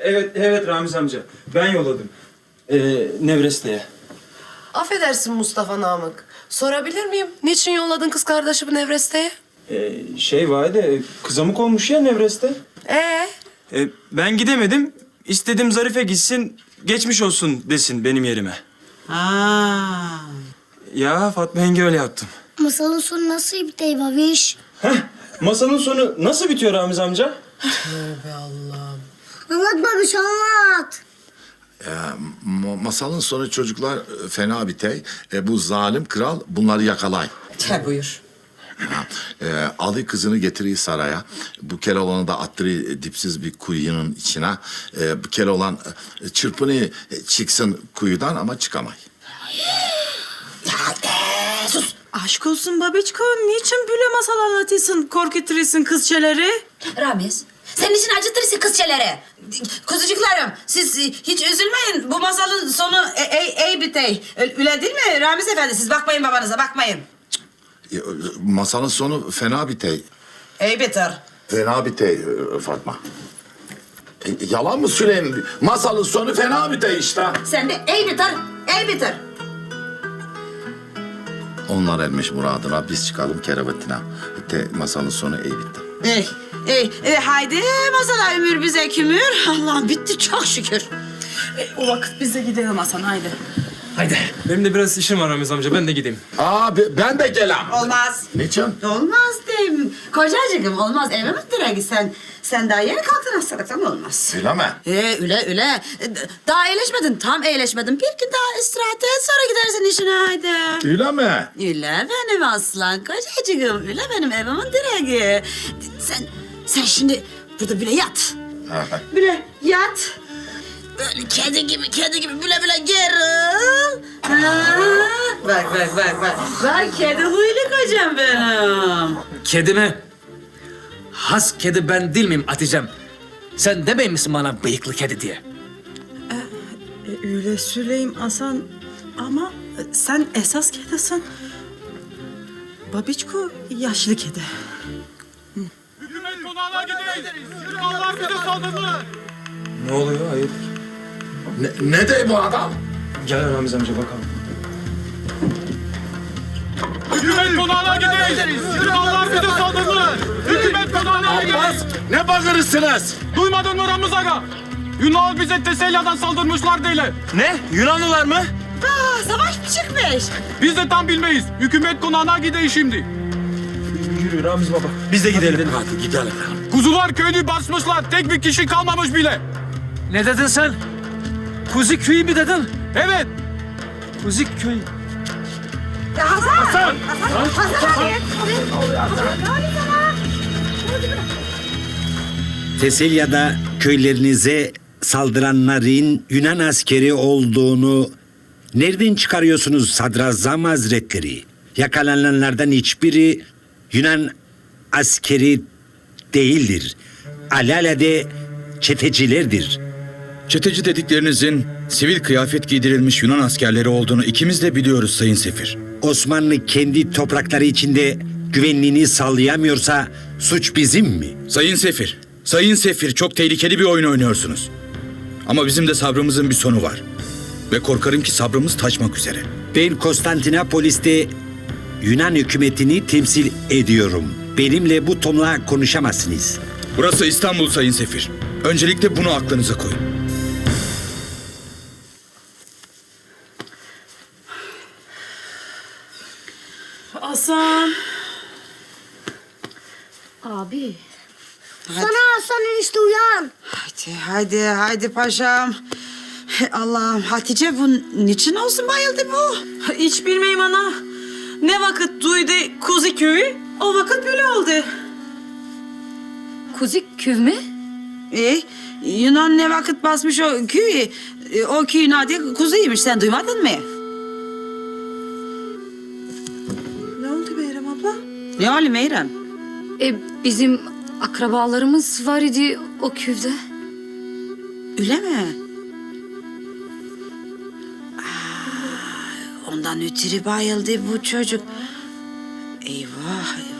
Evet, evet Ramiz amca. Ben yolladım. Ee, Nevreste'ye. Affedersin Mustafa Namık. Sorabilir miyim? Niçin yolladın kız kardeşimi Nevreste'ye? Ee, şey Vahide, kızamık olmuş ya Nevreste. Ee? Ee, ben gidemedim. İstedim Zarife gitsin, geçmiş olsun desin benim yerime. Ha. Ya Fatma yenge öyle yaptım. Masalın sonu nasıl biter babiş? Heh, masanın sonu nasıl bitiyor Ramiz amca? Anlat babiş anlat. Ee, ma- masalın sonu çocuklar e, fena bitey. E, bu zalim kral bunları yakalay. Te buyur. E, alı kızını getiriyor saraya. Bu Keloğlan'ı da attırıyor dipsiz bir kuyunun içine. E, bu Keloğlan e, çırpını e, çıksın kuyudan ama çıkamay. Sus. Aşk olsun babiçko. Niçin böyle masal anlatıyorsun, korkutuyorsun kızçeleri? Ramiz, senin için acıtırsa kızçeleri. Kuzucuklarım, siz hiç üzülmeyin. Bu masalın sonu e, ey, ey bitey. Öyle değil mi Ramiz Efendi? Siz bakmayın babanıza, bakmayın. E, e, masalın sonu fena bitey. Ey biter. Fena bitey e, Fatma. E, yalan mı söyleyeyim? Masalın sonu fena bitey işte. Sen de ey biter, ey biter. Onlar ermiş muradına, biz çıkalım kerevetine. Te, masalın sonu iyi bitti. Ey, ey, ey, haydi masala ömür bize kümür. Allah'ım bitti çok şükür. O vakit biz de gidelim Hasan haydi. Haydi. Benim de biraz işim var Ramiz amca, ben de gideyim. Abi ben de gelem. Olmaz. Niçin? Olmaz diyeyim. Kocacığım olmaz. Eve mi direkt sen? Sen daha yeni kalktın hastalıktan olmaz. Öyle mi? Ee, öyle öyle. Ee, Daha iyileşmedin, tam iyileşmedin. Bir gün daha istirahat et, sonra gidersin işine haydi. Öyle mi? Öyle benim aslan kocacığım, öyle benim evimin direği. Sen, sen şimdi burada bile yat. Bile yat. Böyle kedi gibi, kedi gibi bile bile geril. Ha? Bak, bak, bak, bak. Bak kedi huylu kocam benim. Kedi mi? Has kedi ben değil miyim Hatice'm? Sen demeyin misin bana bıyıklı kedi diye? E, öyle söyleyeyim Hasan ama e, sen esas kedisin. Babiçko yaşlı kedi. Bize saldırdılar. Ne oluyor, hayır? Ne, ne de bu adam? Gel Ramiz amca bakalım. Hükümet konağına gideyiz. Yunanlar bize saldırdılar. Hükümet konağına gideyiz. Ne bakırısınız? Duymadın mı Ramız Aga? Yunan bize Teselya'dan saldırmışlar değil. Ne? Yunanlılar mı? Aa, savaş mı çıkmış? Biz de tam bilmeyiz. Hükümet konağına gideyiz şimdi. Yürü Ramiz baba. Biz de gidelim. Hadi gidelim. Kuzular köyünü basmışlar. Tek bir kişi kalmamış bile. Ne dedin sen? Kuzi köyü mü dedin? Evet. Kuzi köyü. Teselya'da köylerinize saldıranların Yunan askeri olduğunu nereden çıkarıyorsunuz Sadrazam Hazretleri? Yakalananlardan hiçbiri Yunan askeri değildir. Alalade çetecilerdir. Çeteci dediklerinizin sivil kıyafet giydirilmiş Yunan askerleri olduğunu ikimiz de biliyoruz Sayın Sefir. Osmanlı kendi toprakları içinde güvenliğini sağlayamıyorsa suç bizim mi? Sayın Sefir, Sayın Sefir çok tehlikeli bir oyun oynuyorsunuz. Ama bizim de sabrımızın bir sonu var. Ve korkarım ki sabrımız taşmak üzere. Ben Konstantinopolis'te Yunan hükümetini temsil ediyorum. Benimle bu tonla konuşamazsınız. Burası İstanbul Sayın Sefir. Öncelikle bunu aklınıza koyun. Hasan. Abi. Sana Hasan enişte uyan. Haydi, haydi, haydi paşam. Allah'ım, Hatice bu niçin olsun bayıldı bu? Hiç bilmeyim ana. Ne vakit duydu Kuzi köyü, o vakit böyle oldu. Kuzik küv mü? E, Yunan ne vakit basmış o köyü? E, o köyün adı Kuzu'ymuş, sen duymadın mı? Ne oldu Meyrem abla? Ne oli Meyrem? E, bizim akrabalarımız var idi o küvde. Öyle mi? Ondan ötürü bayıldı bu çocuk. Eyvah, eyvah.